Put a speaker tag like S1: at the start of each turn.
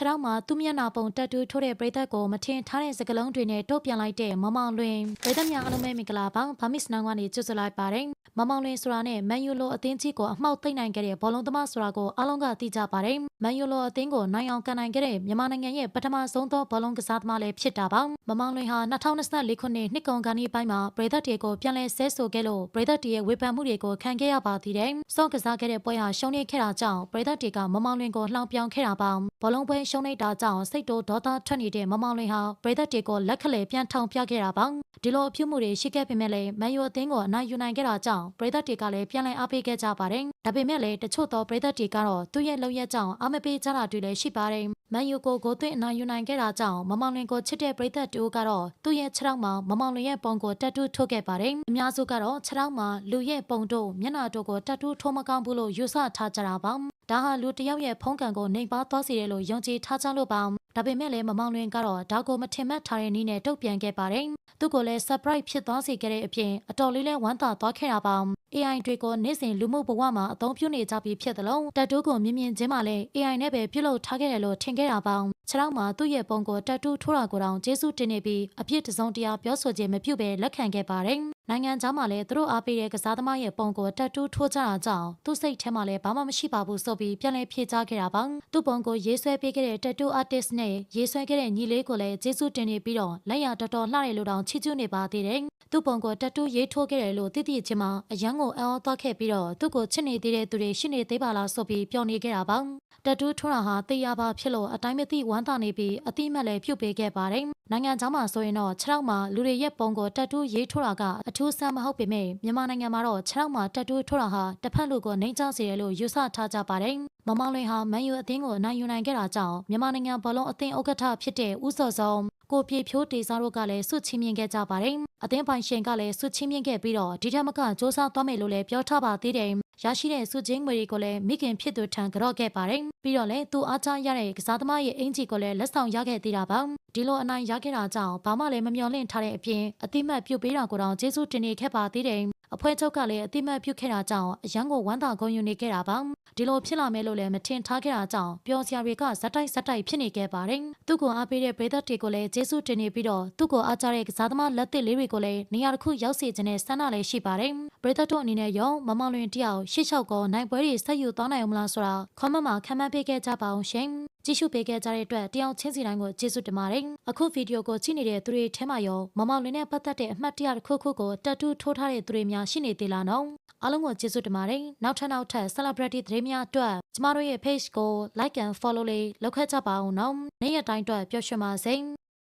S1: ခြေထောက်မှာသူ့မျက်နှာပုံတက်တူးထိုးတဲ့ပရိသတ်ကိုမထင်ထားတဲ့စကားလုံးတွေနဲ့တုတ်ပြန်လိုက်တဲ့မမောင်လွင်ပရိသတ်များအားလုံးပဲမင်္ဂလာပါဗာမစ်နောင်ကနေကြိုဆိုလိုက်ပါတယ်မမောင်လွင်ဆိုတာနဲ့မန်ယူလိုအသင်းကြီးကိုအမှောက်သိမ့်နိုင်ခဲ့တဲ့ဘောလုံးသမားဆိုတာကိုအားလုံးကသိကြပါတယ် မန်ယူလိုအသင်းကိုနိုင်အောင်ကန်နိုင်ခဲ့တဲ့မြန်မာနိုင်ငံရဲ့ပထမဆုံးသောဘောလုံးကစားသမားလည်းဖြစ်တာပါမမောင်လွင်ဟာ2024ခုနှစ်နှစ်ကုန်ကဏ္ဍပိုင်းမှာပရိသတ်တွေကိုပြန်လည်ဆဲဆိုခဲ့လို့ပရိသတ်တွေရဲ့ဝေဖန်မှုတွေကိုခံခဲ့ရပါသေးတယ်စော့ကစားခဲ့တဲ့ပွဲဟာရှုံးနိမ့်ခဲ့တာကြောင့်ပရိသတ်တွေကမမောင်လွင်ကိုလှောင်ပြောင်ခဲ့တာပါဘောလုံးပွဲရှုံးနိမ့်တာကြောင့်စိတ်တိုးဒေါသထွက်နေတဲ့မမောင်လွင်ဟာပရိသတ်တွေကိုလက်ခလဲပြန်ထောင်ပြခဲ့တာပါဒီလိုအပြုမှုတွေရှိခဲ့ပေမဲ့လည်းမန်ယူအသင်းကိုအနိုင်ယူနိုင်ခဲ့တာကြောင့်ပရိသတ်တွေကလည်းပြန်လည်အားပေးခဲ့ကြပါတယ်ဒါပေမဲ့လည်းတချို့သောပရိသတ်တွေကတော့သူ့ရဲ့လုပ်ရက်ကြောင့်အားမပေးကြတာတွေလည်းရှိပါတယ်မန်ယူကိုဂိုးသွင်းအနိုင်ယူနိုင်ခဲ့တာကြောင့်မမောင်လွင်ကိုချစ်တဲ့ပရိသတ်တူကတော့သူ့ရဲ့ခြေထောက်မှာမမောင်လွင်ရဲ့ပုံကိုတက်တူးထုတ်ခဲ့ပါတယ်အများစုကတော့ခြေထောက်မှာလူရဲ့ပုံတို့မျက်နှာတို့ကိုတက်တူးထိုးမကောင်းဘူးလို့ယူဆထားကြတာပါဒါဟာလူတစ်ယောက်ရဲ့ဖုံးကံကိုနှိမ်ပါသွားစေတယ်လို့ယုံကြည်ထားကြလို့ပါ ဒါပေမဲ့လည်းမမောင်လွင်ကတော့ဒါကိုမထင်မှတ်ထားတဲ့နည်းနဲ့တုတ်ပြန်ခဲ့ပါတယ်သူ့ကိုလည်း surprise ဖြစ်သွားစေခဲ့တဲ့အပြင်အတော်လေးလဲဝမ်းသာသွားခဲ့တာပါ AI တွေကိုနေ့စဉ်လူမှုဘဝမှာအသုံးပြုနေကြပြီးဖြစ်သလိုတက်တူးကိုမြင်မြင်ချင်းမှလည်း AI နဲ့ပဲပြုလုပ်ထားခဲ့တယ်လို့ထင်ခဲ့တာပါခြေထောက်မှာသူ့ရဲ့ပုံကိုတက်တူးထိုးတာကိုတောင်ကျေးဇူးတင်နေပြီးအပြစ်တစုံတရာပြောဆိုခြင်းမပြုဘဲလက်ခံခဲ့ပါတယ် နိုင်ငံသားမှာလည်းသူတို့အားပေးတဲ့ကစားသမားရဲ့ပုံကိုတက်တူးထိုးကြတာကြောင့်သူ့စိတ်ထဲမှာလည်းဘာမှမရှိပါဘူးဆိုပြီးပြန်လည်ဖြေကြားခဲ့တာပါသူ့ပုံကိုရေးဆွဲပေးခဲ့တဲ့တက်တူး artist နဲ့ရေးဆွဲခဲ့တဲ့ညီလေးကိုလည်းကျေးဇူးတင်နေပြီးတော့လက်ရတော်တော်လှတယ်လို့တောင်ချီးကျူးနေပါသေးတယ်သူ့ပုံကိုတက်တူးရေးထိုးခဲ့တယ်လို့သိသိချင်းမှာအရန်ကိုအော်သွားခဲ့ပြီးတော့သူ့ကိုချစ်နေသေးတဲ့သူတွေရှိနေသေးပါလားဆိုပြီးပြောနေခဲ့တာပါတက်တူးထွန်းတာဟာတေးရပါဖြစ်လို့အတိုင်းမသိဝမ်းသာနေပြီးအတိမတ်လည်းပြုတ်ပေးခဲ့ပါတယ်။နိုင်ငံသားမှာဆိုရင်တော့ခြေထောက်မှာလူတွေရဲ့ပုံကိုတက်တူးရေးထိုးတာကအထူးဆန်းမဟုတ်ပေမဲ့မြန်မာနိုင်ငံမှာတော့ခြေထောက်မှာတက်တူးထိုးတာဟာတစ်ဖက်လူကိုနှိမ်ချစေတယ်လို့ယူဆထားကြပါတယ်။မမောင်လွင်ဟာမန်ယူအသင်းကိုနိုင်ယူနိုင်ခဲ့တာကြောင့်မြန်မာနိုင်ငံဘောလုံးအသင်းဥက္ကဋ္ဌဖြစ်တဲ့ဦးစောစောကိုပြေဖြိုးတေစာတို့ကလည်းစွတ်ချင်းမြင်ခဲ့ကြပါတယ်။အသင်းပိုင်ရှင်ကလည်းစွတ်ချင်းမြင်ခဲ့ပြီးတော့ဒီထက်မကစ조사သွားမယ်လို့လည်းပြောထားပါသေးတယ်။ ရရှိတဲ့စုချင်းငွေတွေကိုလည်းမိခင်ဖြစ်သူထံကြော့ခဲ့ပါတယ်။ပြီးတော့လည်းသူအားချရတဲ့ကစားသမားရဲ့အင်ဂျီကိုလည်းလက်ဆောင်ရခဲ့သေးတာပါ။ဒီလိုအနိုင်ရခဲ့တာကြောင့်ဘာမှလည်းမမျှော်လင့်ထားတဲ့အပြင်အတိမတ်ပြုတ်ပေးတာကိုတောင်ကျေးဇူးတင်နေခဲ့ပါသေးတယ်။အဖွဲ့ချုပ်ကလည်းအတိမတ်ပြုတ်ခဲ့တာကြောင့်အရန်ကိုဝမ်းသာဂုဏ်ယူနေခဲ့တာပါ ဒီလိုဖြစ်လာမယ်လို့လည်းမထင်ထားခဲ့တာကြောင့်ပျော်စရာတွေကဇက်တိုက်ဇက်တိုက်ဖြစ်နေခဲ့ပါတယ်သူ့ကိုအားပေးတဲ့ပရိသတ်တွေကိုလည်းကျေးဇူးတင်နေပြီးတော့သူ့ကိုအားကြတဲ့ကစားသမားလက်သစ်လေးတွေကိုလည်းနေရာတစ်ခုရောက်စေခြင်းနဲ့ဆန္ဒလည်းရှိပါတယ်ပရိသတ်တို့အနေနဲ့ရောမမောင်လွင်တယောက်ရှေ့လျှောက်ကောနိုင်ပွဲတွေဆက်ယူသွားနိုင်အောင်မလားဆိုတာခွန်မမှာခံမှန်းပေးခဲ့ကြပါအောင်ရှင်ကြည့်ရှုပေးခဲ့ကြတဲ့အတွက်တယောက်ချင်းစီတိုင်းကိုကျေးဇူးတင်ပါတယ်အခုဗီဒီယိုကိုကြည့်နေတဲ့သူတွေထဲမှာရောမမောင်လွင်နဲ့ပတ်သက်တဲ့အမှတ်တရတစ်ခုခုကိုတက်တူးထိုးထားတဲ့သူတွေများရှိနေသေးလားနော် အားလုံးကိုကျေးဇူးတင်ပါတယ်နောက်ထပ်နောက်ထပ် celebrity သတင်းများအတွက်ကျမတို့ရဲ့ page ကို like and follow လေးလုပ်ခဲ့ကြပါဦးနော်နေ့ရက်တိုင်းအတွက်ပျော်ရွှင်ပါစေ